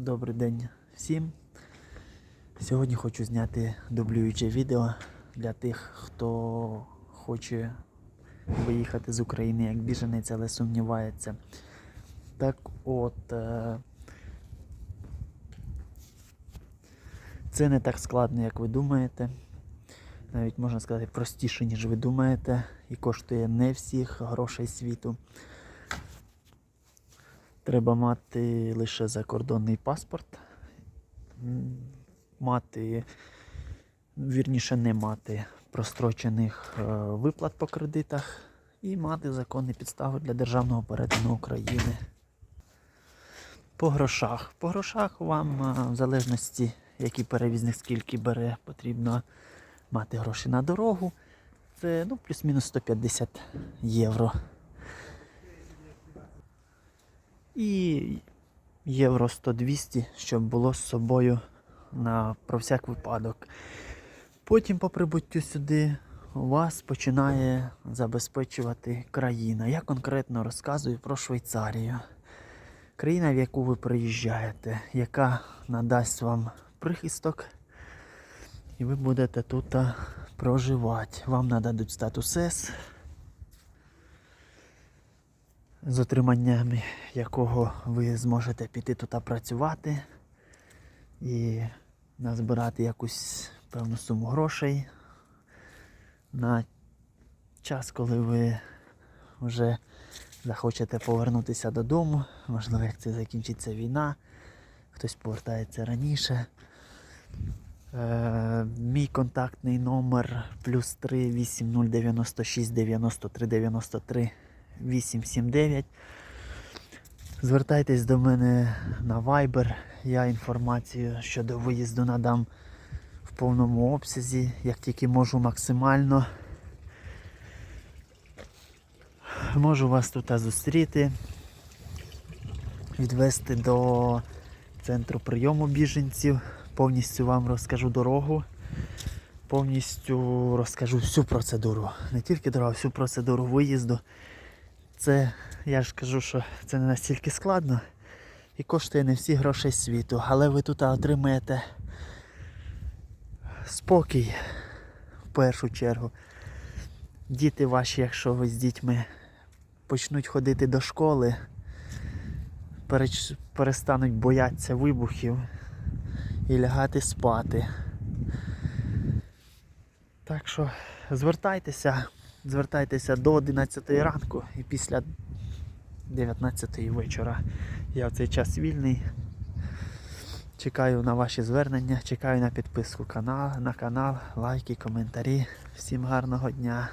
Добрий день всім. Сьогодні хочу зняти дублююче відео для тих, хто хоче виїхати з України як біженець, але сумнівається. Так от, е, це не так складно, як ви думаєте. Навіть можна сказати простіше, ніж ви думаєте, і коштує не всіх грошей світу. Треба мати лише закордонний паспорт, мати, вірніше не мати прострочених е, виплат по кредитах і мати законні підстави для державного перетину України. По грошах. По грошах вам, е, в залежності, який перевізник скільки бере, потрібно мати гроші на дорогу. Це ну, плюс-мінус 150 євро. І євро 100-200, щоб було з собою на про всяк випадок. Потім по прибуттю сюди вас починає забезпечувати країна. Я конкретно розказую про Швейцарію. Країна, в яку ви приїжджаєте, яка надасть вам прихисток, і ви будете тут проживати. Вам нададуть статус С, з отриманням якого ви зможете піти тут працювати і назбирати якусь певну суму грошей на час, коли ви вже захочете повернутися додому. Можливо, як це закінчиться війна, хтось повертається раніше. Е, мій контактний номер плюс 3 8096 93 93 879. Звертайтесь до мене на Viber. Я інформацію щодо виїзду надам в повному обсязі, як тільки можу максимально. Можу вас тут зустріти, відвести до центру прийому біженців. Повністю вам розкажу дорогу. Повністю розкажу всю процедуру. Не тільки дорогу, а всю процедуру виїзду. Це, я ж кажу, що це не настільки складно і коштує не всі грошей світу. Але ви тут отримаєте спокій в першу чергу. Діти ваші, якщо ви з дітьми почнуть ходити до школи, перестануть боятися вибухів і лягати спати. Так що звертайтеся, звертайтеся до 11 ранку і після 19 вечора. Я в цей час вільний. Чекаю на ваші звернення, чекаю на підписку на канал, лайки, коментарі. Всім гарного дня!